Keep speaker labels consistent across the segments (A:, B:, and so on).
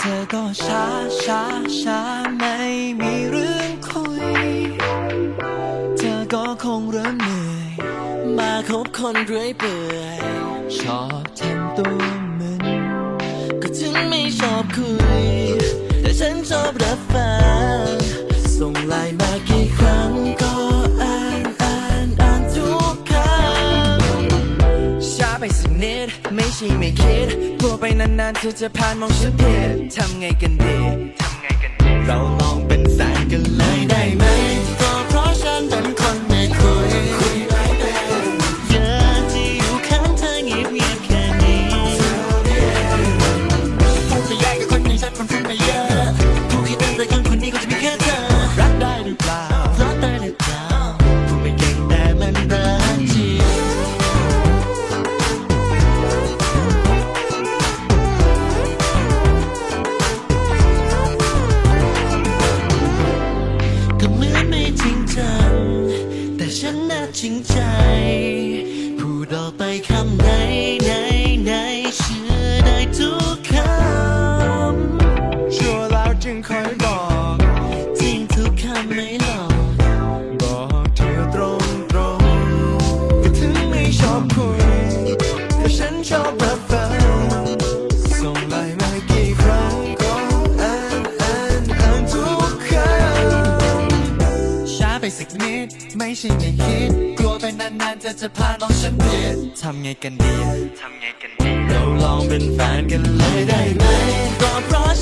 A: เธอก็ช้าช้าช้าไม่มีเรื่องคุย เธอก็คงเริ่มเหนื่อย มาคบคนเรื่อยเปื่อยชอบทำตัวมึน ก็ฉันไม่ชอบคุย แต่ฉันชอบรับฟังส่งไลน์มากี่ครั้ง ชีไม่คิดกลัวไปนานๆเธอจะผ่านมองฉันผิดทำไงกันดี เราลองเป็นแสนกันเลยได้ไหม ฉัไม่คิ
B: ด ก
A: ลัว
B: ไป
A: นานๆเธอจะ
B: พาน้องฉันเปลี่ยนทำไงกันดี ทำไงกันดี เรา
A: ลองเป็นแฟนกันเล
B: ยได้ไหมกอดร้อ
A: น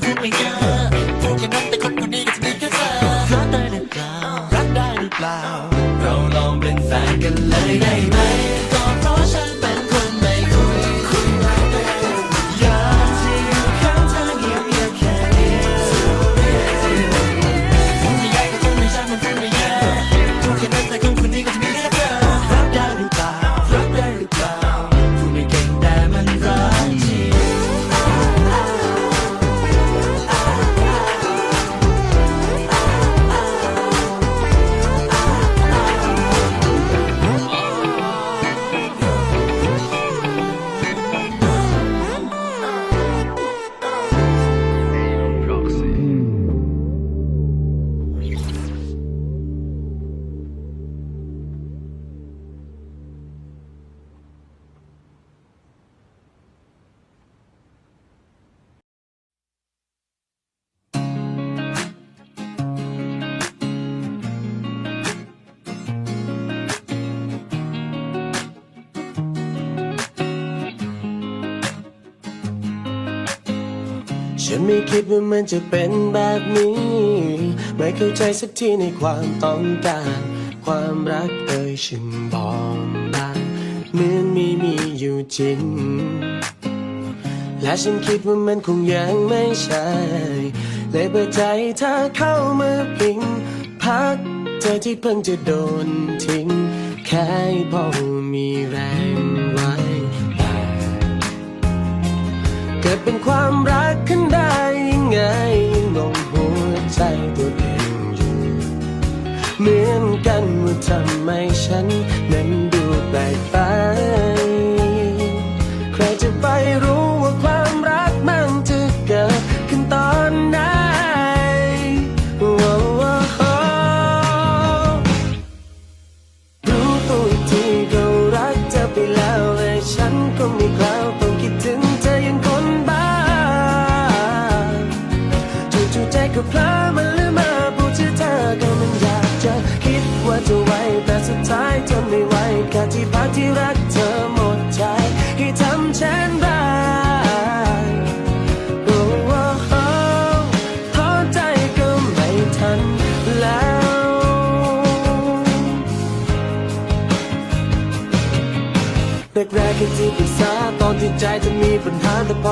B: living me you. ฉันไม่คิด
C: ว่ามันจะเป็นแบบนี้ ไม่เข้าใจสักทีในความต้องการ ความรักเอ่ยฉันบอกบางเหมือนไม่มีอยู่จริง และฉันคิดว่ามันคงยังไม่ใช่ เลยเปิดใจถ้าเข้ามาพิง พักเธอที่เพิ่งจะโดนทิ้ง แค่พอมีแรงไว้เกิดเป็นความรักขึ้น ใจตัวเองอยู่ เหมือนกันว่าทำไมฉันนั้นดูแปลกไป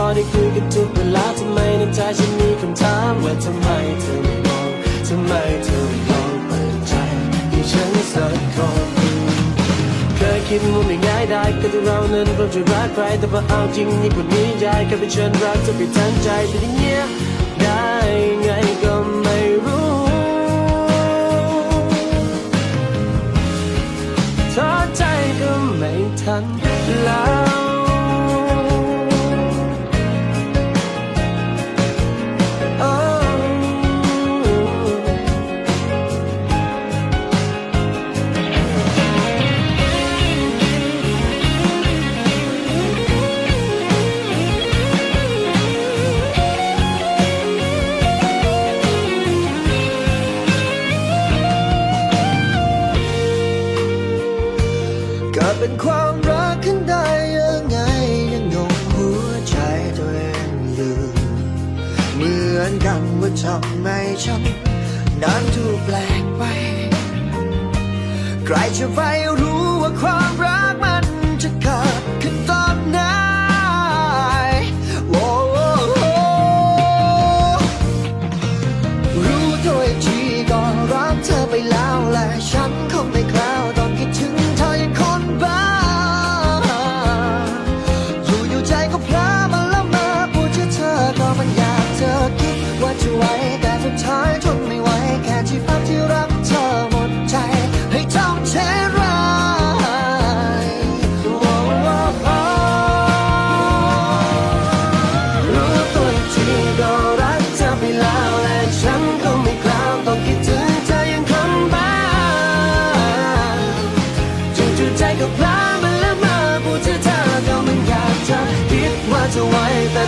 C: อได้คุยกันทุกเวลาทำไมในใจฉันมีคำถามว่าทำไมเธอไม่ลองทำไมเธอไม่ลองเปิดใจให้ฉันสักคนเคยคิดว่าไม่ง่ายได้ก็ที่เรานั้นพร้อมจะรักใครแต่พอเอาจริงยิ่งกว่านี้ยายแค่เป็นฉันรักเธอไปทั้งใจแต่ที่เนี้ยได้ไงก็ไม่รู้ท้อใจก็ไม่ทันแล้ว
D: ไปรู้ว่าความรักมันจะเกิดขึ้นตอนไหนโอ้โอ้โอ้รู้ตัวอีกทีก็รักเธอไปแล้วและฉัน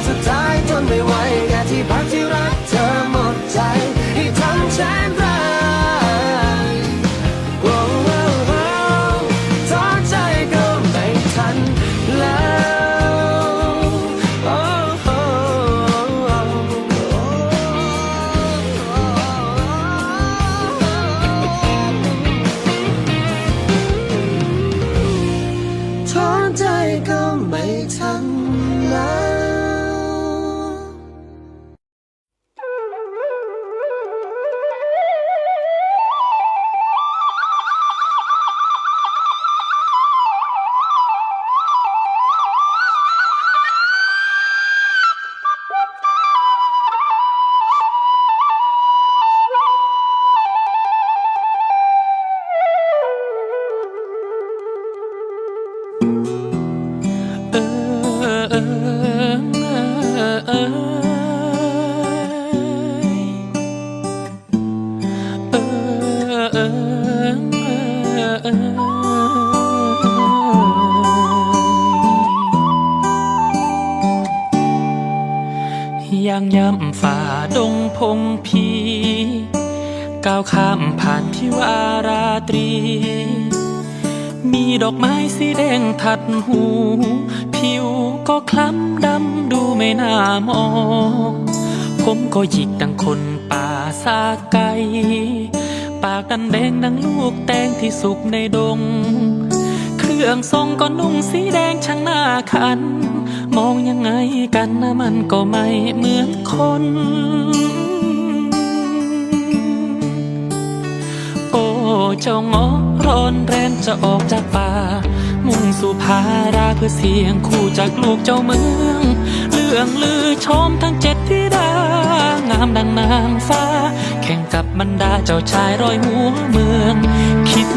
D: สุดท้ายทนไม่ไหวแค่ที่พักที่รั
C: กเธอหมดใจ ให้ทำฉัน
E: ยังย่ำฝ่าดงพงพีก้าวข้ามผ่านที่วาราตรี มีดอกไม้สีแดงทัดหู ผิวก็คล้ำดำดูไม่น่ามอง ผมก็หยิกดังคนป่าซาไกปากดันแดงดังลูกแตงที่สุกในดง เครื่องทรงก็นุ่งสีแดงช่างหน้าคัน มองยังไงกันนะมันก็ไม่เหมือนคน โอ้เจ้างอร้อนแรนจะออกจากป่า มุ่งสู่พาราเพื่อเสียงคู่จากลูกเจ้าเมือง เรื่องลือชมทั้งเจ็ดที่ดางามดังนางฟ้า แข่งกับบรรดาเจ้าชายร้อยหัวเมือง คิด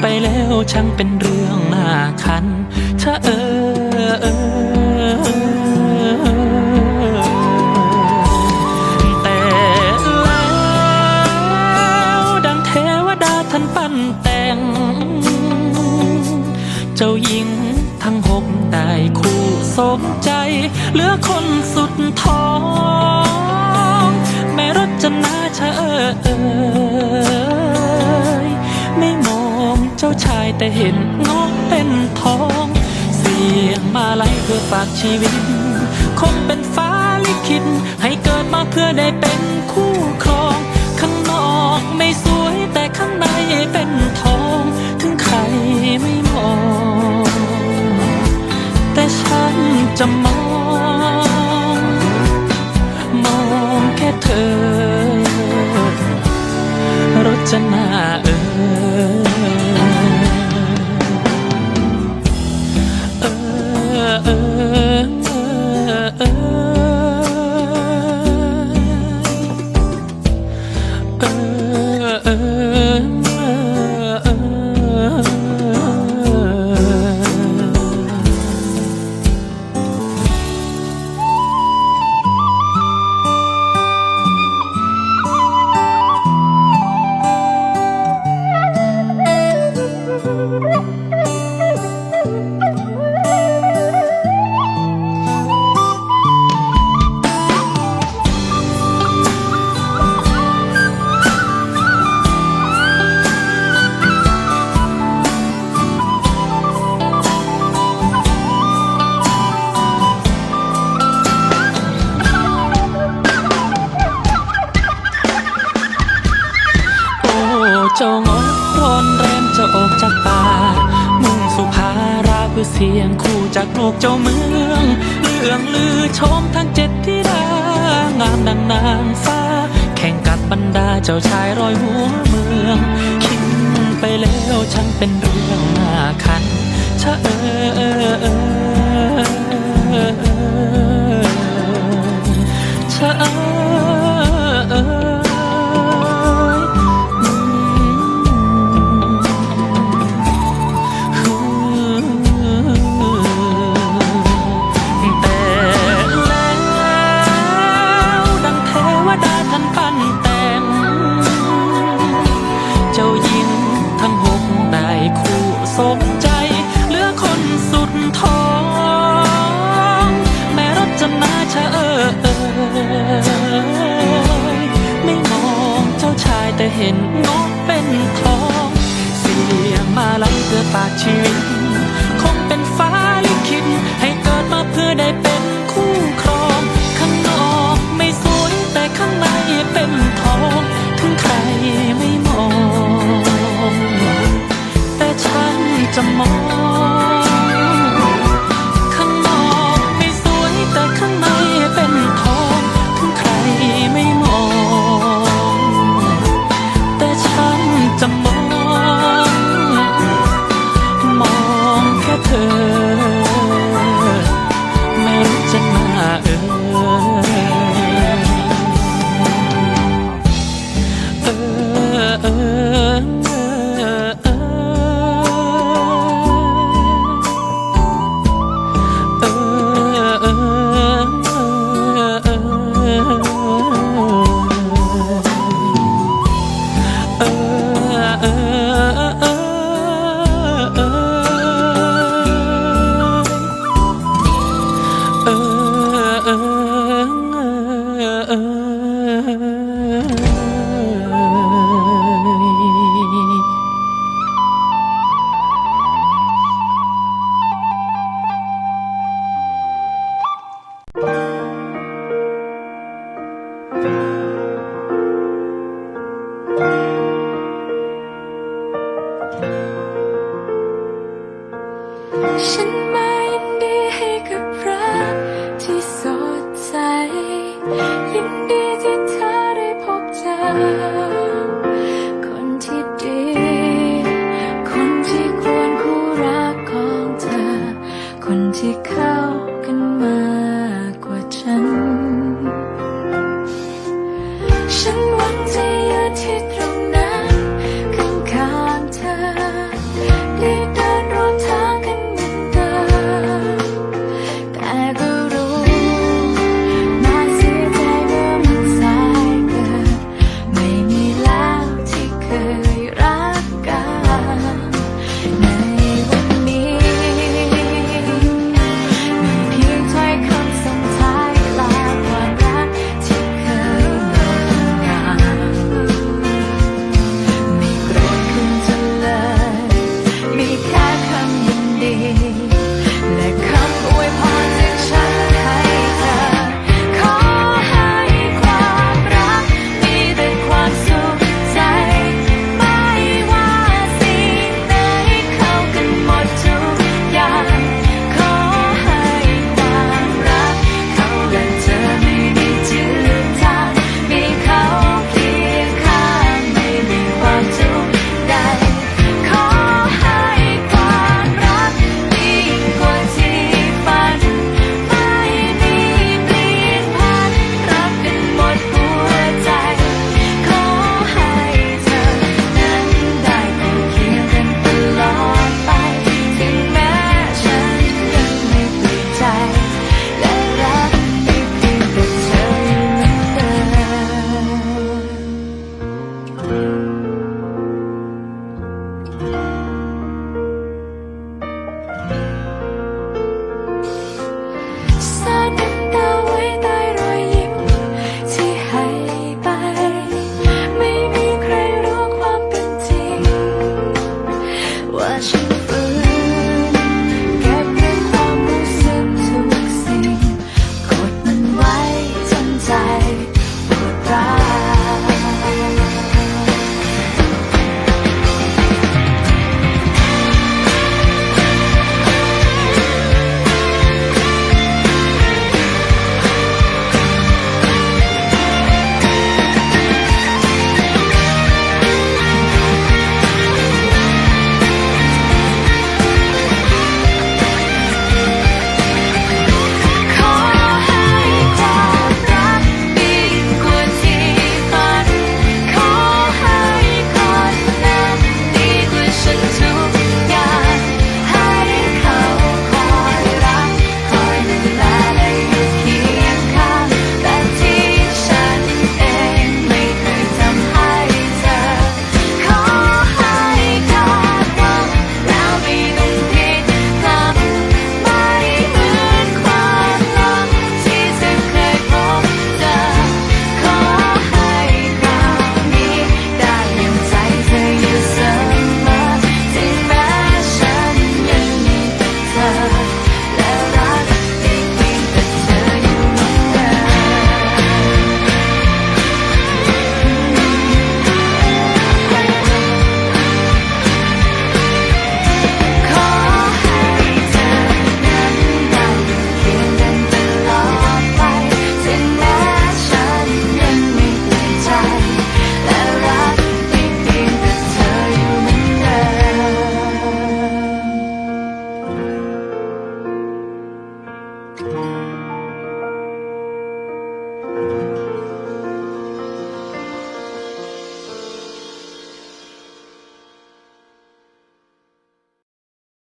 E: ไปแล้วช่างเป็นเรื่องน่าคันเออเออากชีวิต คงเป็นฟ้าลิขิตให้เกิดมาเพื่อได้เป็นคู่ครอง ข้างนอกไม่สวยแต่ข้างในเป็นทอง ถึงใครไม่มอง แต่ฉันจะมอง มองแค่เธอรจนาเออ เจ้างดวนเรมเจะออกจากป่า มุ่งสุภาราเพื่อเสียงคู่จากโลกเจ้าเมือง เรื่องลือชมทั้งเจ็ดที่างามดังนางฟ้า แข่งกับบรรดาเจ้าชายรอยหัวเมือง คิดไปแล้วช่างเป็นเรื่องน่าคันชะเอเออ
F: 把剪影